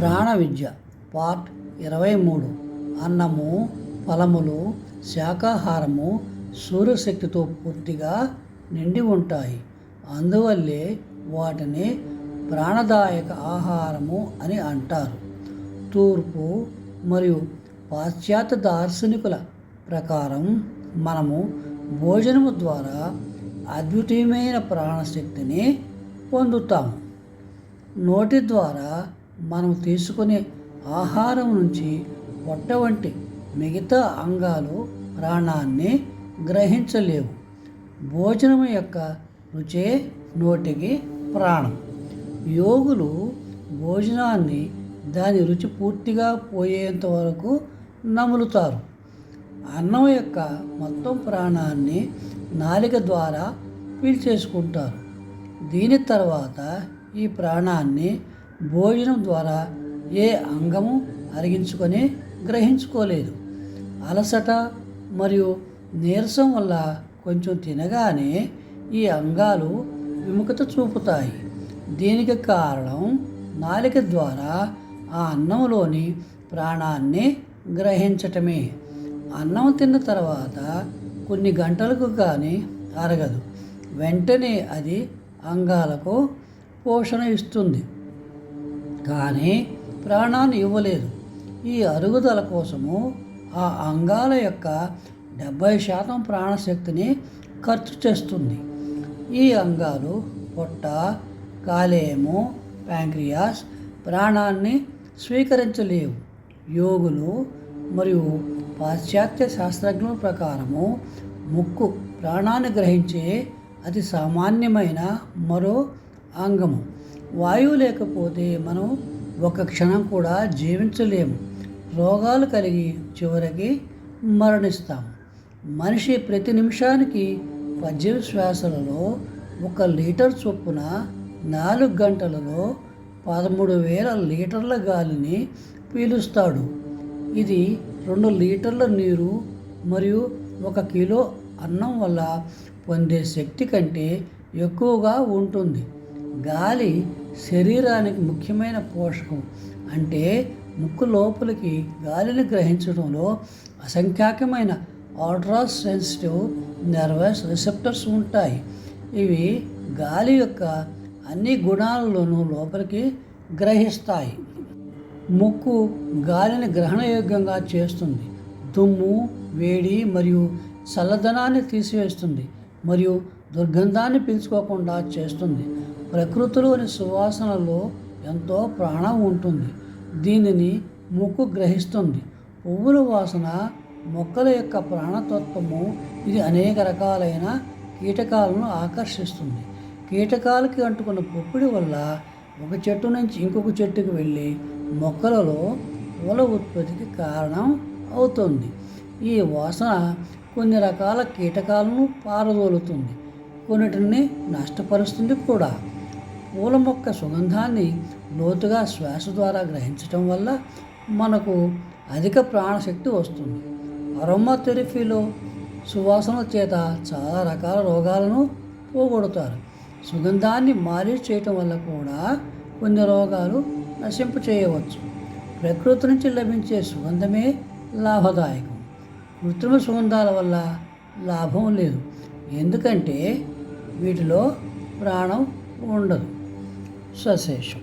ప్రాణ విద్య పార్ట్ ఇరవై మూడు అన్నము ఫలములు శాకాహారము సూర్యశక్తితో పూర్తిగా నిండి ఉంటాయి. అందువల్లే వాటిని ప్రాణదాయక ఆహారము అని అంటారు. తూర్పు మరియు పాశ్చాత్య దార్శనికుల ప్రకారం మనము భోజనము ద్వారా అద్వితీయమైన ప్రాణశక్తిని పొందుతాము. నోటి ద్వారా మనం తీసుకునే ఆహారం నుంచి పొట్ట వంటి మిగతా అంగాలు ప్రాణాన్ని గ్రహించలేవు. భోజనం యొక్క రుచే నోటికి ప్రాణం. యోగులు భోజనాన్ని దాని రుచి పూర్తిగా పోయేంత వరకు నములుతారు. అన్నం యొక్క మొత్తం ప్రాణాన్ని నాలిక ద్వారా పీల్చేసుకుంటారు. దీని తర్వాత ఈ ప్రాణాన్ని భోజనం ద్వారా ఏ అంగము అరిగించుకొని గ్రహించుకోలేదు. అలసట మరియు నీరసం వల్ల కొంచెం తినగానే ఈ అంగాలు విముఖత చూపుతాయి. దీనికి కారణం నాలిక ద్వారా ఆ అన్నంలోని ప్రాణాన్ని గ్రహించటమే. అన్నం తిన్న తర్వాత కొన్ని గంటలకు కానీ అరగదు. వెంటనే అది అంగాలకు పోషణ ఇస్తుంది. కానీ ప్రాణాన్ని ఇవ్వలేదు. ఈ అరుగుదల కోసము ఆ అంగాల యొక్క డెబ్భై శాతం ప్రాణశక్తిని ఖర్చు చేస్తుంది. ఈ అంగాలు పొట్ట కాలేయము ప్యాంక్రియాస్ ప్రాణాన్ని స్వీకరించలేవు. యోగులు మరియు పాశ్చాత్య శాస్త్రజ్ఞుల ప్రకారము ముక్కు ప్రాణాన్ని గ్రహించే అతి సామాన్యమైన మరో అంగము. వాయువు లేకపోతే మనం ఒక క్షణం కూడా జీవించలేము. రోగాలు కలిగి చివరికి మరణిస్తాం. మనిషి ప్రతి నిమిషానికి పద్దెనిమిది శ్వాసలలో ఒక లీటర్ చొప్పున నాలుగు గంటలలో పదమూడు వేల లీటర్ల గాలిని పీలుస్తాడు. ఇది రెండు లీటర్ల నీరు మరియు ఒక కిలో అన్నం వల్ల పొందే శక్తి కంటే ఎక్కువగా ఉంటుంది. గాలి శరీరానికి ముఖ్యమైన పోషకం అంటే ముక్కు లోపలికి గాలిని గ్రహించడంలో అసంఖ్యాకమైన ఆల్ట్రా సెన్సిటివ్ నర్వస్ రిసెప్టర్స్ ఉంటాయి. ఇవి గాలి యొక్క అన్ని గుణాలలోనూ లోపలికి గ్రహిస్తాయి. ముక్కు గాలిని గ్రహణయోగ్యంగా చేస్తుంది. దుమ్ము వేడి మరియు చల్లదనాన్ని తీసివేస్తుంది. మరియు దుర్గంధాన్ని పీల్చుకోకుండా చేస్తుంది. ప్రకృతిలోని సువాసనలో ఎంతో ప్రాణం ఉంటుంది. దీనిని ముక్కు గ్రహిస్తుంది. పువ్వుల వాసన మొక్కల యొక్క ప్రాణతత్వము. ఇది అనేక రకాలైన కీటకాలను ఆకర్షిస్తుంది. కీటకాలకి అంటుకున్న పుప్పిడి వల్ల ఒక చెట్టు నుంచి ఇంకొక చెట్టుకు వెళ్ళి మొక్కలలో పూల ఉత్పత్తికి కారణం అవుతుంది. ఈ వాసన కొన్ని రకాల కీటకాలను పారదోలుతుంది. కొన్నిటిని నష్టపరుస్తుంది కూడా. పూల మొక్క సుగంధాన్ని లోతుగా శ్వాస ద్వారా గ్రహించటం వల్ల మనకు అధిక ప్రాణశక్తి వస్తుంది. అరోమా థెరపీలో సువాసన చేత చాలా రకాల రోగాలను పోగొడతారు. సుగంధాన్ని మాలిష్ చేయటం వల్ల కూడా కొన్ని రోగాలు నశింప చేయవచ్చు. ప్రకృతి నుంచి లభించే సుగంధమే లాభదాయకం. కృత్రిమ సుగంధాల వల్ల లాభం లేదు. ఎందుకంటే వీటిలో ప్రాణం ఉండదు. సశేషం